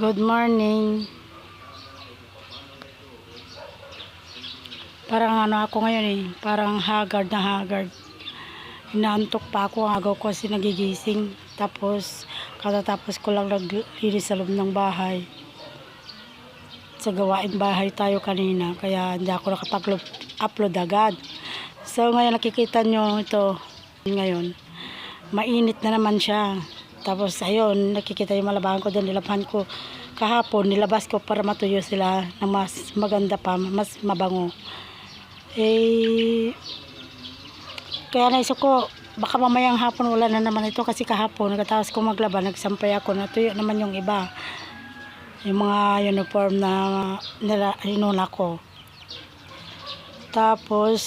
Good morning. Parang ano ako ngayon eh, parang haggard na haggard. Inaantok pa ako, agaw ko kasi nagigising. Tapos, katatapos ko lang naglinis sa loob ng bahay. Sa gawain bahay tayo kanina, kaya hindi ako nakapag-upload agad. So, ngayon nakikita nyo ito, ngayon, mainit na naman siya. Tapos, ayun, nakikita yung malabahan ko doon, nilabahan ko kahapon, nilabas ko para matuyo sila na mas maganda pa, mas mabango. Eh, kaya naisip ko, baka mamayang hapon wala na naman ito kasi kahapon, nagkatapos ko maglaba, nagsampay ako, natuyo naman yung iba. Yung mga uniform na nila, inuna ko. Tapos,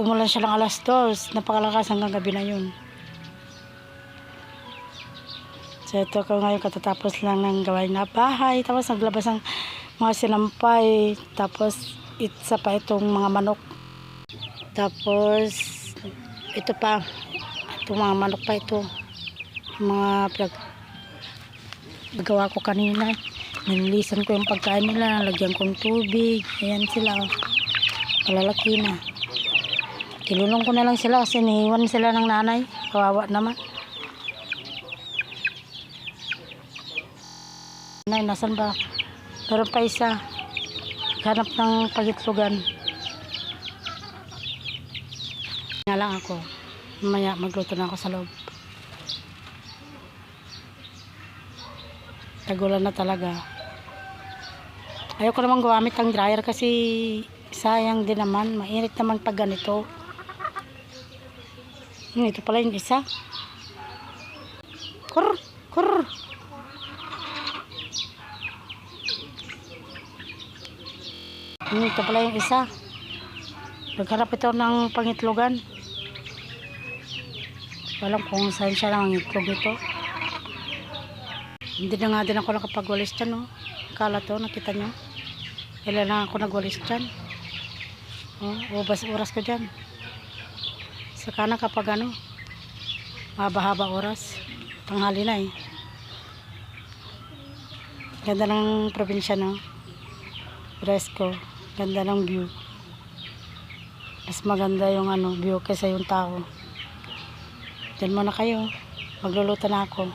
umulan siya ng alas dos, napakalakas hanggang gabi na yun. So ito ko ngayon katatapos lang ng gawain na bahay. Tapos naglabas ng mga sinampay. Tapos isa pa itong mga manok. Tapos ito pa. Itong mga manok pa ito. Mga pinag nagawa ko kanina. Nililisan ko yung pagkain nila. Lagyan kong tubig. Ayan sila. Malalaki na. Kilulong ko na lang sila kasi niiwan sila ng nanay. Kawawa naman. Nay, nasan ba? Meron pa isa. Hanap ng pagitlogan. Nga lang ako. Mamaya magluto na ako sa loob. Tagulan na talaga. Ayoko naman gumamit ng dryer kasi sayang din naman. Mainit naman pag ganito. Hmm, ito pala yung isa. Kur, kur. Hmm, ito pala yung isa. Nagharap ito ng pangitlogan. Walang kung saan siya lang ang itlog ito. Hindi na nga din ako nakapagwalis dyan, no? Kala to, nakita nyo? Kailan lang ako nagwalis dyan. Oh, ubas oras ko dyan. Saka na kapag ano, mahaba-haba oras. Tanghali na eh. Ganda ng probinsya, no? Fresco. Ganda ng view. Mas maganda yung ano, view kaysa yung tao. Diyan muna kayo. Magluluto na ako.